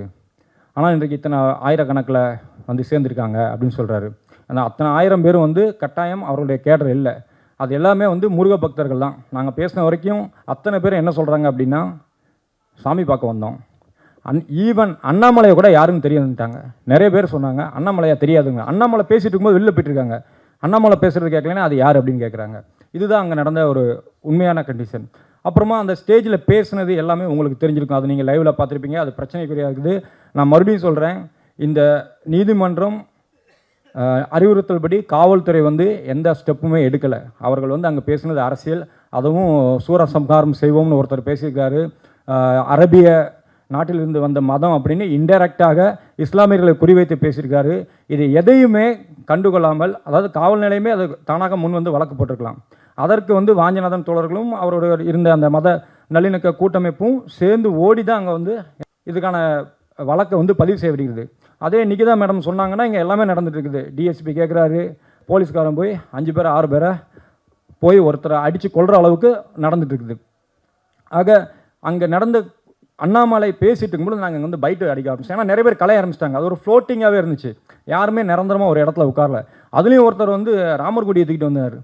Speaker 1: ஆனால் இன்றைக்கு இத்தனை ஆயிரக்கணக்கில் வந்து சேர்ந்துருக்காங்க அப்படின்னு சொல்கிறாரு ஆனால் அத்தனை ஆயிரம் பேரும் வந்து கட்டாயம் அவருடைய கேடர் இல்லை. அது எல்லாமே வந்து முருக பக்தர்கள் தான். நாங்கள் பேசின வரைக்கும் அத்தனை பேர் என்ன சொல்கிறாங்க அப்படின்னா சாமி பார்க்க வந்தோம். அன் ஈவன் அண்ணாமலையை கூட யாருக்கும் தெரியாதுட்டாங்க நிறைய பேர் சொன்னாங்க அண்ணாமலையா தெரியாதுங்க. அண்ணாமலை பேசிட்டு இருக்கும்போது வெளில போயிட்டுருக்காங்க. அண்ணாமலை பேசுகிறது கேட்கலன்னா அது யார் அப்படின்னு கேட்குறாங்க. இதுதான் அங்கே நடந்த ஒரு உண்மையான கண்டிஷன் அப்புறமா அந்த ஸ்டேஜில் பேசுனது எல்லாமே உங்களுக்கு தெரிஞ்சிருக்கும். அது நீங்கள் லைவில் பார்த்துருப்பீங்க. அது பிரச்சனைக்குரியா இருக்குது. நான் மறுபடியும் சொல்கிறேன் இந்த நீதிமன்றம் அறிவுறுத்தல்படி காவல்துறை வந்து எந்த ஸ்டெப்புமே எடுக்கலை. அவர்கள் வந்து அங்கே பேசினது அரசியல். அதுவும் சூரசம்ஹாரம் செய்வோம்னு ஒருத்தர் பேசியிருக்காரு. அரபிய நாட்டிலிருந்து வந்த மதம் அப்படின்னு இன்டெரக்டாக இஸ்லாமியர்களை குறிவைத்து பேசியிருக்காரு. இது எதையுமே கண்டுகொள்ளாமல் அதாவது காவல் நிலையமே அது தானாக முன் வந்து வழக்கு போட்டிருக்கலாம். அதற்கு வந்து வாஞ்சநாதன் தோழர்களும் அவரோட இருந்த அந்த மத நல்லிணக்க கூட்டமைப்பும் சேர்ந்து ஓடி தான் அங்கே வந்து இதுக்கான வழக்கை வந்து பதிவு செய்யப்படுகிறது அதே நிகிதா மேடம் சொன்னாங்கன்னா இங்கே எல்லாமே நடந்துட்டு இருக்குது டிஎஸ்பி கேட்குறாரு போலீஸ்காரன் போய் அஞ்சு பேரை ஆறு பேரை போய் ஒருத்தரை அடித்து கொள்கிற அளவுக்கு நடந்துட்டு இருக்குது ஆக அங்கே நடந்த அண்ணாமலை பேசிட்டு இருக்கும்போது நாங்கள் வந்து பைட்டு அடிக்க ஆரம்பிச்சோம். ஏன்னா நிறைய பேர் கலைய ஆரம்பிச்சிட்டாங்க. அது ஒரு ஃப்ளோட்டிங்காகவே இருந்துச்சு. யாருமே நிரந்தரமாக ஒரு இடத்துல உட்காரல. அதுலேயும் ஒருத்தர் வந்து ராமர் கொடி ஏற்றிக்கிட்டு வந்தார்.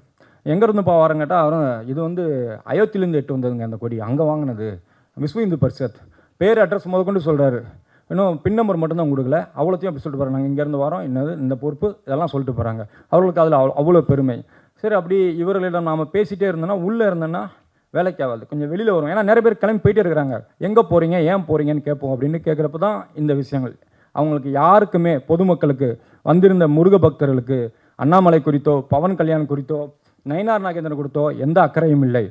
Speaker 1: எங்கேருந்துப்பா வரேன் கேட்டால் அவரும் இது வந்து அயோத்தியிலேருந்து எட்டு வந்ததுங்க அந்த கொடி. அங்கே வாங்கினது. விஸ்வ இந்து பரிஷத் பேர் அட்ரஸ் முதற்கொண்டு சொல்கிறாரு இன்னும் பின் நம்பர் மட்டும்தான் கொடுக்கல. அவ்வளோத்தையும் அப்படி சொல்லிட்டு போகிறாங்க நாங்கள் இங்கேருந்து வரோம். என்னது இந்த பொறுப்பு? இதெல்லாம் சொல்லிட்டு போகிறாங்க அவர்களுக்கு அதில் அவ்வளோ அவ்வளோ பெருமை. சரி அப்படி இவர்களிடம் நாம் பேசிகிட்டே இருந்தோன்னா உள்ளே இருந்தோன்னா வேலைக்கு ஆகாது. கொஞ்சம் வெளியில் வரும் ஏன்னா நிறைய பேர் கிளம்பி போயிட்டே இருக்கிறாங்க. எங்கே போகிறீங்க ஏன் போகிறீங்கன்னு கேட்போம் அப்படின்னு கேட்குறப்ப தான் இந்த விஷயங்கள். அவங்களுக்கு யாருக்குமே பொதுமக்களுக்கு வந்திருந்த முருக பக்தர்களுக்கு அண்ணாமலை குறித்தோ பவன் கல்யாண் குறித்தோ நயினார் நாகேந்திரன் கொடுத்தோ எந்த அக்கறையும் இல்லை.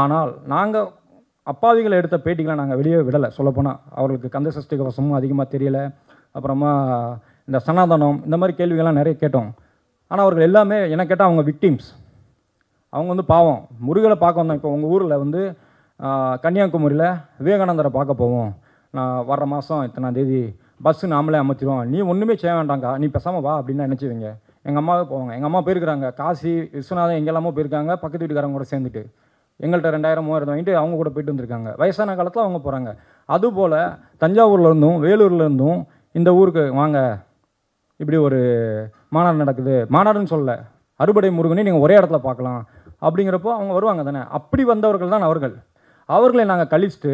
Speaker 1: ஆனால் நாங்கள் அப்பாவிகளை எடுத்த பேட்டிகளை நாங்கள் வெளியே விடலை. சொல்லப்போனால் அவர்களுக்கு கந்த சஷ்டி கவசமும் அதிகமாக தெரியல. அப்புறமா இந்த சனாதனம் இந்த மாதிரி கேள்விகள்லாம் நிறைய கேட்டோம். ஆனால் அவர்கள் எல்லாமே என்ன கேட்டால் அவங்க விக்டிம்ஸ் அவங்க வந்து பாவம். முருகலை பார்க்க வந்தோம். இப்போ உங்கள் ஊரில் வந்து கன்னியாகுமரியில் விவேகானந்தரை பார்க்க போவோம். நான் வர்ற மாதம் இத்தனாம் தேதி பஸ்ஸு நாமளே அமைச்சிருவோம் நீ ஒன்றுமே செய்ய வேண்டாங்க்கா நீ பேசாமல் வா அப்படின்னு நினச்சிவிங்க எங்கள் அம்மாவே போவாங்க. எங்கள் அம்மா போயிருக்கிறாங்க. காசி விஸ்வநாதன் எங்கெல்லாமோ போயிருக்காங்க. பக்கத்து வீட்டுக்காரங்க கூட சேர்ந்துட்டு. எங்கள்கிட்ட ரெண்டாயிரம் மூவாயிரம் வாங்கிட்டு அவங்க கூட போயிட்டு வந்திருக்காங்க. வயசான காலத்தில் அவங்க போகிறாங்க அதுபோல் தஞ்சாவூர்லேருந்தும் வேலூர்லேருந்தும் இந்த ஊருக்கு வாங்க. இப்படி ஒரு மாநாடு நடக்குது. மாநாடுன்னு சொல்லல அறுபடை முருகனை நீங்கள் ஒரே இடத்துல பார்க்கலாம். அப்படிங்கிறப்போ அவங்க வருவாங்க தானே. அப்படி வந்தவர்கள் தான் அவர்கள். அவர்களை நாங்கள் கழிச்சிட்டு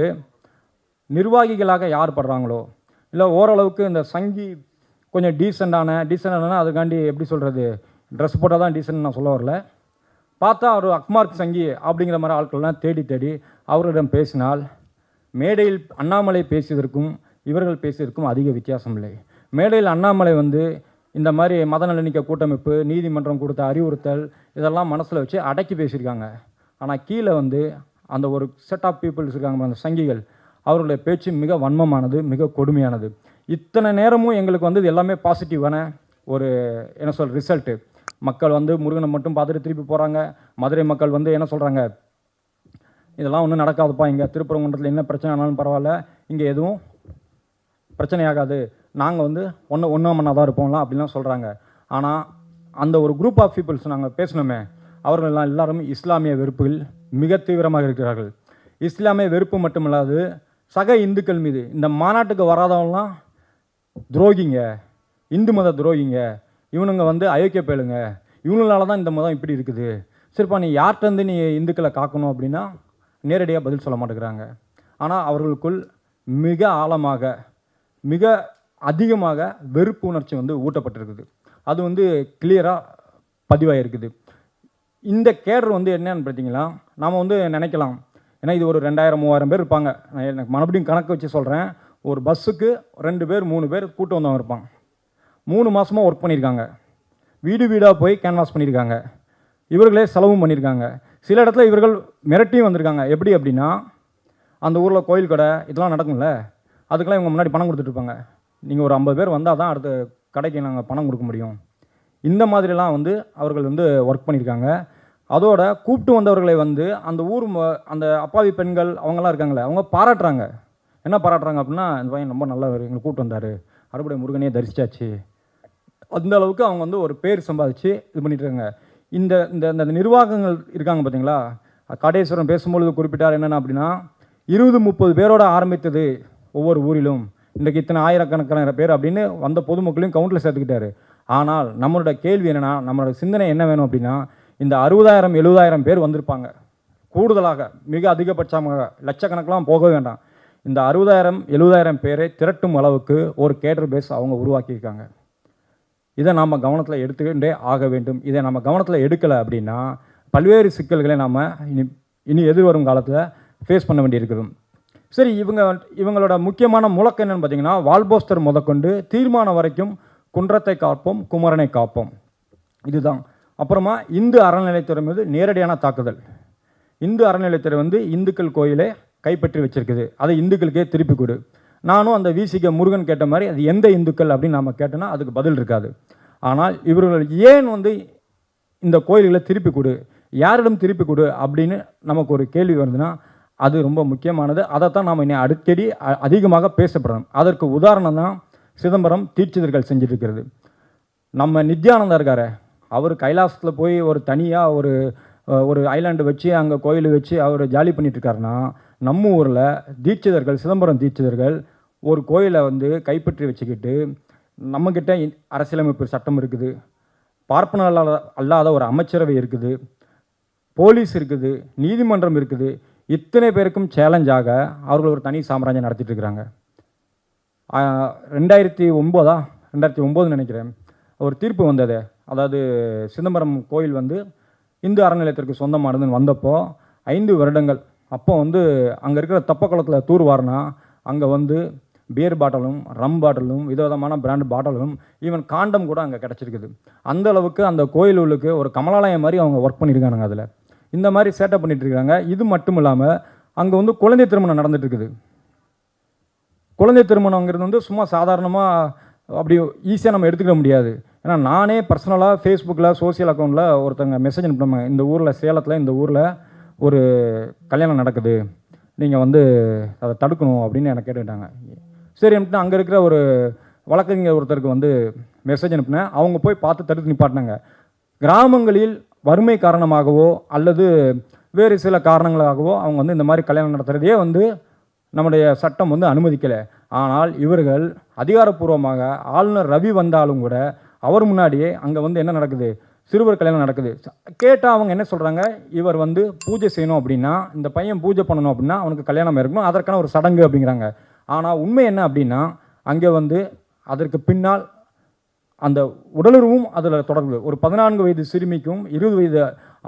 Speaker 1: நிர்வாகிகளாக யார் படுறாங்களோ இல்லை ஓரளவுக்கு இந்த சங்கி கொஞ்சம் டீசெண்டான டீசெண்டான அதுக்காண்டி எப்படி சொல்கிறது ட்ரெஸ் போட்டால் தான் டீசெண்ட் நான் சொல்ல வரல. பார்த்தா அவர் அக்மார்க் சங்கி அப்படிங்கிற மாதிரி ஆட்கள்லாம் தேடி தேடி அவர்களிடம் பேசினால் மேடையில் அண்ணாமலை பேசியதற்கும் இவர்கள் பேசியதற்கும் அதிக வித்தியாசம் இல்லை. மேடையில் அண்ணாமலை வந்து இந்த மாதிரி மத நலனிக்க கூட்டமைப்பு நீதிமன்றம் கொடுத்த அறிவுறுத்தல் இதெல்லாம் மனசில் வச்சு அடக்கி பேசியிருக்காங்க. ஆனால் கீழே வந்து அந்த ஒரு செட் ஆஃப் பீப்புள்ஸ் இருக்காங்க அந்த சங்கிகள். அவர்களுடைய பேச்சு மிக வன்மமானது மிக கொடுமையானது. இத்தனை நேரமும் எங்களுக்கு வந்து இது எல்லாமே பாசிட்டிவான ஒரு என்ன சொல் ரிசல்ட்டு மக்கள் வந்து முருகனை மட்டும் பார்த்துட்டு திருப்பி போகிறாங்க மதுரை மக்கள் வந்து என்ன சொல்கிறாங்க இதெல்லாம் ஒன்றும் நடக்காதுப்பா. இங்கே திருப்பரங்குன்றத்தில் என்ன பிரச்சனை ஆனாலும் பரவாயில்ல. இங்கே எதுவும் பிரச்சனையாகாது. நாங்கள் வந்து ஒன்று ஒன்றாம் மண்ணாக தான் இருப்போம்லாம் அப்படிலாம் சொல்கிறாங்க ஆனால் அந்த ஒரு குரூப் ஆஃப் பீப்புள்ஸ் நாங்கள் பேசணுமே. அவர்கள் எல்லாம் எல்லாரும் இஸ்லாமிய வெறுப்புகள் மிக தீவிரமாக இருக்கிறார்கள். இஸ்லாமிய வெறுப்பு மட்டுமில்லாது சக இந்துக்கள் மீது இந்த மாநாட்டுக்கு வராதவங்களாம் துரோகிங்க. இந்து மத துரோகிங்க. இவனுங்க வந்து அயோக்கிய பேளுங்க இவங்களால தான் இந்த மதம் இப்படி இருக்குது. சரிப்பா நீ யார்கிட்டருந்து நீ இந்துக்களை காக்கணும் அப்படின்னா நேரடியாக பதில் சொல்ல மாட்டேங்கிறாங்க. ஆனால் அவர்களுக்குள் மிக ஆழமாக மிக அதிகமாக வெறுப்பு உணர்ச்சி வந்து ஊட்டப்பட்டிருக்குது. அது வந்து கிளியராக பதிவாயிருக்குது. இந்த கேடர் வந்து என்னன்னு பார்த்தீங்களா நாம் வந்து நினைக்கலாம். ஏன்னா இது ஒரு ரெண்டாயிரம் மூவாயிரம் பேர் இருப்பாங்க. நான் எனக்கு மறுபடியும் கணக்கு வச்சு சொல்கிறேன் ஒரு பஸ்ஸுக்கு ரெண்டு பேர் மூணு பேர் கூட்டம் வந்தவங்க இருப்பான் மூணு மாதமாக ஒர்க் பண்ணியிருக்காங்க வீடு வீடாக போய் கேன்வாஸ் பண்ணியிருக்காங்க இவர்களே செலவும் பண்ணியிருக்காங்க சில இடத்துல இவர்கள் மிரட்டியும் வந்திருக்காங்க. எப்படி அப்படின்னா அந்த ஊரில் கோயில் கடை இதெல்லாம் நடக்கும்ல அதுக்கெல்லாம் இவங்க முன்னாடி பணம் கொடுத்துட்ருப்பாங்க நீங்கள் ஒரு ஐம்பது பேர் வந்தால் தான் அடுத்த கடைக்கு நாங்கள் பணம் கொடுக்க முடியும். இந்த மாதிரிலாம் வந்து அவர்கள் வந்து ஒர்க் பண்ணியிருக்காங்க அதோட கூப்பிட்டு வந்தவர்களை வந்து அந்த ஊர் ம- அந்த அப்பாவி பெண்கள் அவங்கெல்லாம் இருக்காங்களே அவங்க பாராட்டுறாங்க. என்ன பாராட்டுறாங்க அப்படின்னா இந்த பையன் ரொம்ப நல்லவர் எங்களை கூப்பிட்டு வந்தார். அறுபடை முருகனையே தரிசிச்சாச்சு. அந்த அளவுக்கு அவங்க வந்து ஒரு பேர் சம்பாதிச்சு இது பண்ணிட்டுருக்காங்க இந்த இந்த இந்த நிர்வாகங்கள் இருக்காங்க பார்த்தீங்களா காடேஸ்வரன் பேசும்பொழுது குறிப்பிட்டார் என்னென்ன அப்படின்னா இருபது முப்பது பேரோட ஆரம்பித்தது ஒவ்வொரு ஊரிலும். இன்றைக்கு இத்தனை ஆயிரக்கணக்கான பேர் அப்படின்னு வந்த பொதுமக்களையும் கவுண்டில் சேர்த்துக்கிட்டாரு. ஆனால் நம்மளோட கேள்வி என்னென்னா நம்மளோட சிந்தனை என்ன வேணும் அப்படின்னா இந்த அறுபதாயிரம் எழுபதாயிரம் பேர் வந்திருப்பாங்க. கூடுதலாக மிக அதிகபட்சமாக லட்சக்கணக்கெலாம் போக வேண்டாம். இந்த அறுபதாயிரம் எழுபதாயிரம் பேரை திரட்டும் அளவுக்கு ஒரு கேடர் பேஸ் அவங்க உருவாக்கியிருக்காங்க. இதை நாம் கவனத்தில் எடுத்துக்கிட்டே ஆக வேண்டும். இதை நம்ம கவனத்தில் எடுக்கலை அப்படின்னா பல்வேறு சிக்கல்களை நாம் இனி இனி எதிர்வரும் காலத்தில் ஃபேஸ் பண்ண வேண்டியிருக்குது சரி இவங்க இவங்களோட முக்கியமான முழக்கம் என்னன்னு பார்த்தீங்கன்னா வால்போஸ்டர் முதற்கொண்டு தீர்மானம் வரைக்கும் குன்றத்தை காப்போம் குமரனை காப்போம். இதுதான். அப்புறமா இந்து அறநிலைத்துறை மீது நேரடியான தாக்குதல். இந்து அறநிலைத்துறை வந்து இந்துக்கள் கோயிலை கைப்பற்றி வச்சிருக்குது. அதை இந்துக்களுக்கே திருப்பி கொடு. நானும் அந்த விசிக முருகன் கேட்ட மாதிரி அது எந்த இந்துக்கள் அப்படின்னு நாம் கேட்டோன்னா அதுக்கு பதில் இருக்காது. ஆனால் இவர்கள் ஏன் வந்து இந்த கோயில்களை திருப்பி கொடு? யாரிடம் திருப்பி கொடு? அப்படின்னு நமக்கு ஒரு கேள்வி வருதுன்னா அது ரொம்ப முக்கியமானது. அதைத்தான் நாம் இனி அடிக்கடி அ- அதிகமாக பேசப்படணும். அதற்கு உதாரணம் தான் சிதம்பரம் தீட்சிதர்கள் செஞ்சுட்ருக்கிறது நம்ம நித்யானந்தா இருக்காரு அவர் கைலாசத்தில் போய் ஒரு தனியாக ஒரு ஒரு ஐலாண்டு வச்சு அங்கே கோயில் வச்சு அவர் ஜாலி பண்ணிட்டு இருக்காருன்னா நம்ம ஊரில் தீட்சிதர்கள் சிதம்பரம் தீட்சிதர்கள் ஒரு கோயிலை வந்து கைப்பற்றி வச்சுக்கிட்டு நம்மக்கிட்ட அரசியலமைப்பு சட்டம் இருக்குது. பார்ப்பன அல்லாத அல்லாத ஒரு அமைச்சரவை இருக்குது. போலீஸ் இருக்குது. நீதிமன்றம் இருக்குது. இத்தனை பேருக்கும் சேலஞ்சாக அவர்கள் ஒரு தனி சாம்ராஜ்யம் நடத்திட்டு இருக்கிறாங்க. ரெண்டாயிரத்தி ஒம்போதா? ரெண்டாயிரத்தி ஒம்போதுன்னு நினைக்கிறேன். ஒரு தீர்ப்பு வந்தது. அதாவது சிதம்பரம் கோயில் வந்து இந்து அறநிலையத்திற்கு சொந்தமானதுன்னு வந்தப்போ ஐந்து வருடங்கள் அப்போ வந்து அங்கே இருக்கிற தப்ப குளத்தில் தூர் வாரினா அங்கே வந்து பியர் பாட்டிலும் ரம் பாட்டிலும் விதவிதமான பிராண்ட் பாட்டிலும் ஈவன் காண்டம் கூட அங்கே கிடச்சிருக்குது. அந்த அளவுக்கு அந்த கோயில் உள்ளுக்கு ஒரு கமலாலயம் மாதிரி அவங்க ஒர்க் பண்ணியிருக்காங்க அதில். இந்த மாதிரி சேட்டப் பண்ணிகிட்டு இருக்காங்க. இது மட்டும் இல்லாமல் அங்கே வந்து குழந்தை திருமணம் நடந்துட்டு இருக்குது. குழந்தை திருமணங்கிறது வந்து சும்மா சாதாரணமாக அப்படி ஈஸியாக நம்ம எடுத்துக்க முடியாது. ஏன்னா நானே பர்சனலாக ஃபேஸ்புக்கில் சோஷியல் அக்கௌண்ட்டில் ஒருத்தங்க மெசேஜ் அனுப்பினாங்க. இந்த ஊரில் சேலத்தில் இந்த ஊரில் ஒரு கல்யாணம் நடக்குது நீங்கள் வந்து அதை தடுக்கணும் அப்படின்னு எனக்கு கேட்டுக்கிட்டாங்க. சரி அப்படின்ட்டு அங்கே இருக்கிற ஒரு வழக்கறிஞர் ஒருத்தருக்கு வந்து மெசேஜ் அனுப்பினேன். அவங்க போய் பார்த்து தடுத்து நிப்பாட்டினாங்க. கிராமங்களில் வறுமை காரணமாகவோ அல்லது வேறு சில காரணங்களாகவோ அவங்க வந்து இந்த மாதிரி கல்யாணம் நடத்துகிறதையே வந்து நம்முடைய சட்டம் வந்து அனுமதிக்கலை. ஆனால் இவர்கள் அதிகாரப்பூர்வமாக ஆளுநர் ரவி வந்தாலும் கூட அவர் முன்னாடியே அங்கே வந்து என்ன நடக்குது? சிறுவர் கல்யாணம் நடக்குது. கேட்டால் அவங்க என்ன சொல்கிறாங்க இவர் வந்து பூஜை செய்யணும் அப்படின்னா இந்த பையன் பூஜை பண்ணணும் அப்படின்னா அவனுக்கு கல்யாணம் இருக்கணும் அதற்கான ஒரு சடங்கு அப்படிங்கிறாங்க. ஆனால் உண்மை என்ன அப்படின்னா அங்கே வந்து அதற்கு பின்னால் அந்த உடலுறவும் அதில் தொடர்பு ஒரு பதினான்கு வயது சிறுமிக்கும் இருபது வயது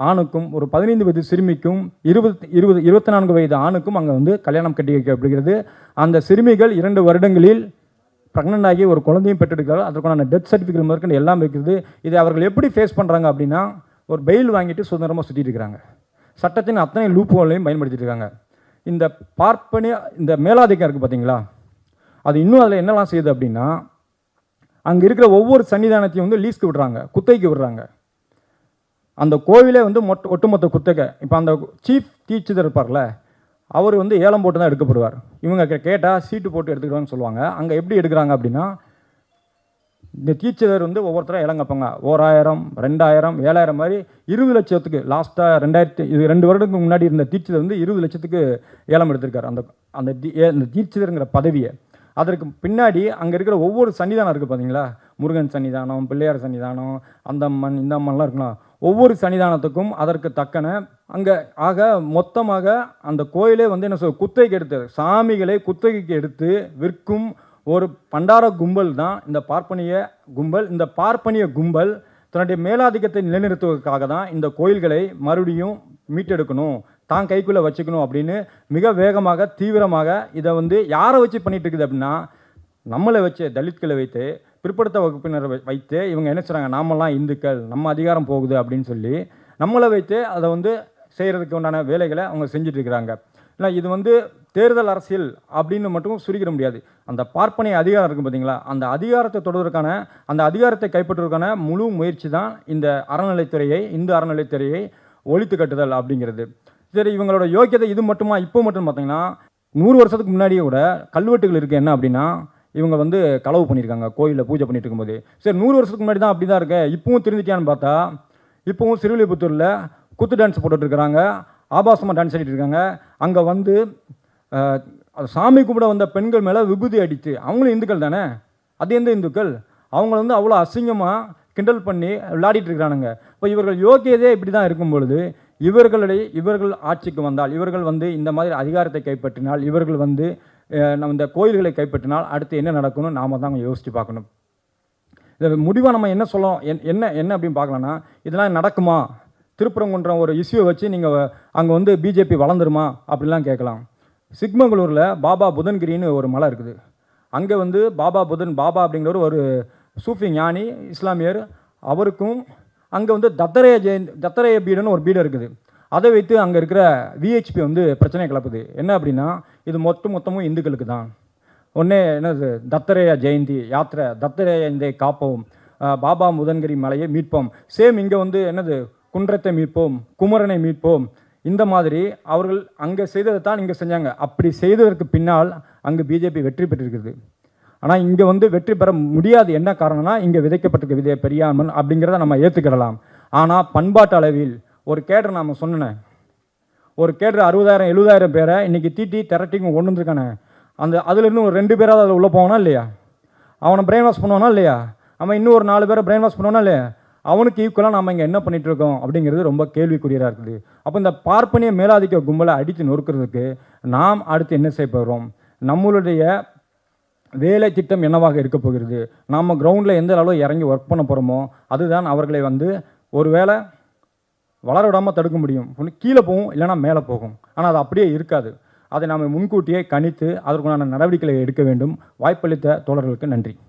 Speaker 1: ஆணுக்கும் ஒரு பதினைந்து வயது சிறுமிக்கும் இருபது இருபது இருபத்தி நான்கு வயது ஆணுக்கும் அங்கே வந்து கல்யாணம் கட்டி வைக்கப்படுகிறது. அந்த சிறுமிகள் இரண்டு வருடங்களில் ப்ரெக்னென்ட் ஆகி ஒரு குழந்தையும் பெற்றெடுக்கிறார் அதற்கான டெத் சர்டிஃபிகேட் முதற்கொண்டு எல்லாம் இருக்குது. இதை அவர்கள் எப்படி ஃபேஸ் பண்ணுறாங்க அப்படின்னா ஒரு பெயில் வாங்கிட்டு சுதந்திரமாக சுற்றிட்டு இருக்கிறாங்க. சட்டத்தின் அத்தனை லூப்புகளையும் பயன்படுத்திட்டு இருக்காங்க. இந்த பார்ப்பனிய இந்த மேலாதிக்கம் இருக்குது பார்த்தீங்களா அது இன்னும் அதில் என்னெல்லாம் செய்யுது அப்படின்னா அங்கே இருக்கிற ஒவ்வொரு சன்னிதானத்தையும் வந்து லீஸ்க்கு விடுறாங்க குத்தகைக்கு விடுறாங்க. அந்த கோவிலே வந்து மொட் ஒட்டுமொத்த குத்தகை இப்போ அந்த சீஃப் டீச்சர் இருப்பார்ல அவர் வந்து ஏலம் போட்டு தான் எடுக்கப்படுவார். இவங்க கேட்டால் சீட்டு போட்டு எடுத்துக்கிடுவான்னு சொல்லுவாங்க. அங்கே எப்படி எடுக்கிறாங்க அப்படின்னா இந்த டீச்சர் வந்து ஒவ்வொருத்தரும் இடம் ஓராயிரம் ரெண்டாயிரம் ஏழாயிரம் மாதிரி இருபது லட்சத்துக்கு லாஸ்ட்டாக ரெண்டாயிரத்தி இது ரெண்டு வருடத்துக்கு முன்னாடி இருந்த டீச்சர் வந்து இருபது லட்சத்துக்கு ஏலம் எடுத்திருக்கார். அந்த அந்த டி- அந்த டீச்சருங்கிற பதவியை. அதற்கு பின்னாடி அங்கே இருக்கிற ஒவ்வொரு சன்னிதானம் இருக்குது பார்த்தீங்களா முருகன் சன்னிதானம் பிள்ளையார் சன்னிதானம் அந்த அம்மன் இந்த அம்மன்லாம் இருக்கலாம் ஒவ்வொரு சன்னிதானத்துக்கும் அதற்கு தக்கன அங்கே ஆக மொத்தமாக அந்த கோயிலே வந்து என்ன சொல் குத்தகைக்கு எடுத்து சாமிகளை குத்தகைக்கு எடுத்து விற்கும் ஒரு பண்டார கும்பல் தான் இந்த பார்ப்பனிய கும்பல். இந்த பார்ப்பனிய கும்பல் தன்னுடைய மேலாதிக்கத்தை நிலைநிறுத்துவதற்காக தான் இந்த கோயில்களை மறுபடியும் மீட்டெடுக்கணும் தான் கைக்குள்ளே வச்சுக்கணும் அப்படின்னு மிக வேகமாக தீவிரமாக இதை வந்து யாரை வச்சு பண்ணிகிட்டு இருக்குது அப்படின்னா நம்மளை வச்சு தலித்களை வைத்து பிற்படுத்த வகுப்பினரை வைத்து இவங்க என்ன சொல்கிறாங்க நாமெல்லாம் இந்துக்கள். நம்ம அதிகாரம் போகுது அப்படின்னு சொல்லி நம்மளை வைத்து அதை வந்து செய்கிறதுக்கு உண்டான வேலைகளை அவங்க செஞ்சிட்ருக்கிறாங்க இல்லை இது வந்து தேர்தல் அரசியல் அப்படின்னு மட்டும் சுருக்கிட முடியாது. அந்த பார்ப்பனை அதிகாரம் இருக்கும் பார்த்தீங்களா அந்த அதிகாரத்தை தொடர்வதற்கான அந்த அதிகாரத்தை கைப்பற்றுவதற்கான முழு முயற்சி தான் இந்த அறநிலைத்துறையை இந்து அறநிலைத்துறையை ஒழித்து கட்டுதல் அப்படிங்கிறது. சரி இவங்களோட யோக்கியதை இது மட்டுமா இப்போ மட்டும் பார்த்தீங்கன்னா நூறு வருஷத்துக்கு முன்னாடியே கூட கல்வெட்டுகள் இருக்குது என்ன அப்படின்னா இவங்க வந்து களவு பண்ணியிருக்காங்க கோயிலில் பூஜை பண்ணிட்டு இருக்கும்போது சரி நூறு வருஷத்துக்கு முன்னாடி தான் அப்படி தான் இருக்கு இப்பவும் திருந்திட்டியான்னு பார்த்தா இப்போவும் சிறுவில்லிபுத்தூரில் குத்து டான்ஸ் போட்டுட்ருக்கிறாங்க ஆபாசமாக டான்ஸ் ஆடிட்டு இருக்காங்க அங்கே வந்து சாமி கும்பிட வந்த பெண்கள் மேலே விபூதி அடித்து அவங்களும் இந்துக்கள் தானே? அது எந்த இந்துக்கள்? அவங்கள வந்து அவ்வளோ அசிங்கமாக கிண்டல் பண்ணி விளையாடிட்டு இருக்கிறானுங்க இப்போ இவர்கள் யோக்கியதே இப்படி தான் இருக்கும் பொழுது இவர்களுடைய இவர்கள் ஆட்சிக்கு வந்தால் இவர்கள் வந்து இந்த மாதிரி அதிகாரத்தை கைப்பற்றினால் இவர்கள் வந்து நம்ம இந்த கோயில்களை கைப்பற்றினால் அடுத்து என்ன நடக்கும்னு நாம தான் யோசித்து பார்க்கணும். இதில் முடிவாக நம்ம என்ன சொல்லலாம் என்- என்ன என்ன அப்படின்னு பார்க்கலாம்னா இதெல்லாம் நடக்குமா? திருப்பரங்குன்றம் ஒரு இஷ்யூவை வச்சு நீங்கள் அங்கே வந்து பிஜேபி வளர்ந்துருமா? அப்படிலாம் கேட்கலாம். சிக்மங்களூரில் பாபா புதன்கிரின்னு ஒரு மலை இருக்குது. அங்கே வந்து பாபா புதன் பாபா அப்படிங்கிற ஒரு சூஃபி ஞானி இஸ்லாமியர். அவருக்கும் அங்கே வந்து தத்தரைய ஜெயந்த் தத்தரைய பீடுன்னு ஒரு பீடு இருக்குது. அதை வைத்து அங்கே இருக்கிற விஹெச்பி வந்து பிரச்சனை கிளப்புது. என்ன அப்படின்னா இது மொத்த மொத்தமும் இந்துக்களுக்கு தான். ஒன்று என்னது தத்தரேய ஜெயந்தி யாத்திரை தத்தரேய இந்த காப்போம் பாபா முதன்கிரி மலையை மீட்போம். சேம் இங்கே வந்து என்னது குன்றத்தை மீட்போம் குமரனை மீட்போம். இந்த மாதிரி அவர்கள் அங்கே செய்ததை தான் இங்கே செஞ்சாங்க. அப்படி செய்ததற்கு பின்னால் அங்கு பிஜேபி வெற்றி பெற்றிருக்கிறது. ஆனால் இங்கே வந்து வெற்றி பெற முடியாது. என்ன காரணம்னா இங்கே விதைக்கப்பட்டிருக்க விதை பெரியாமன் அப்படிங்கிறத நம்ம ஏற்றுக்கிடலாம் ஆனால் பண்பாட்டு அளவில் ஒரு கேடர் நாம் சொன்னேன். ஒரு கேடர் அறுபதாயிரம் எழுபதாயிரம் பேரை இன்றைக்கி தீட்டி திரட்டிங்க கொண்டு வந்திருக்கானே. அந்த அதுலேருந்து ஒரு ரெண்டு பேராவது அதில் உள்ளே போவானா இல்லையா? அவனை பிரெயின் வாஷ் பண்ணுவானா இல்லையா? அவன் இன்னும் ஒரு நாலு பேரை பிரெயின் வாஷ் பண்ணுவானா இல்லையா? அவனுக்கு ஈக்குவலாக நம்ம இங்கே என்ன பண்ணிகிட்டு இருக்கோம் அப்படிங்கிறது ரொம்ப கேள்விக்குரியதாக இருக்குது. அப்போ இந்த பார்ப்பனிய மேலாதிக்க கும்பலை அடித்து நொறுக்கிறதுக்கு நாம் அடுத்து என்ன செய்ய போகிறோம் நம்மளுடைய வேலை திட்டம் என்னவாக இருக்க போகிறது? நாம் கிரவுண்டில் எந்த அளவு இறங்கி ஒர்க் பண்ண போகிறோமோ அதுதான் அவர்களை வந்து ஒருவேளை வளர விடாமல் தடுக்க முடியும். ஒன்று கீழே போகும் இல்லைனா மேலே போகும். ஆனால் அது அப்படியே இருக்காது. அதை நாம் முன்கூட்டியே கணித்து அதற்குண்டான நடவடிக்கைகளை எடுக்க வேண்டும். வாய்ப்பளித்த தோழர்களுக்கு நன்றி.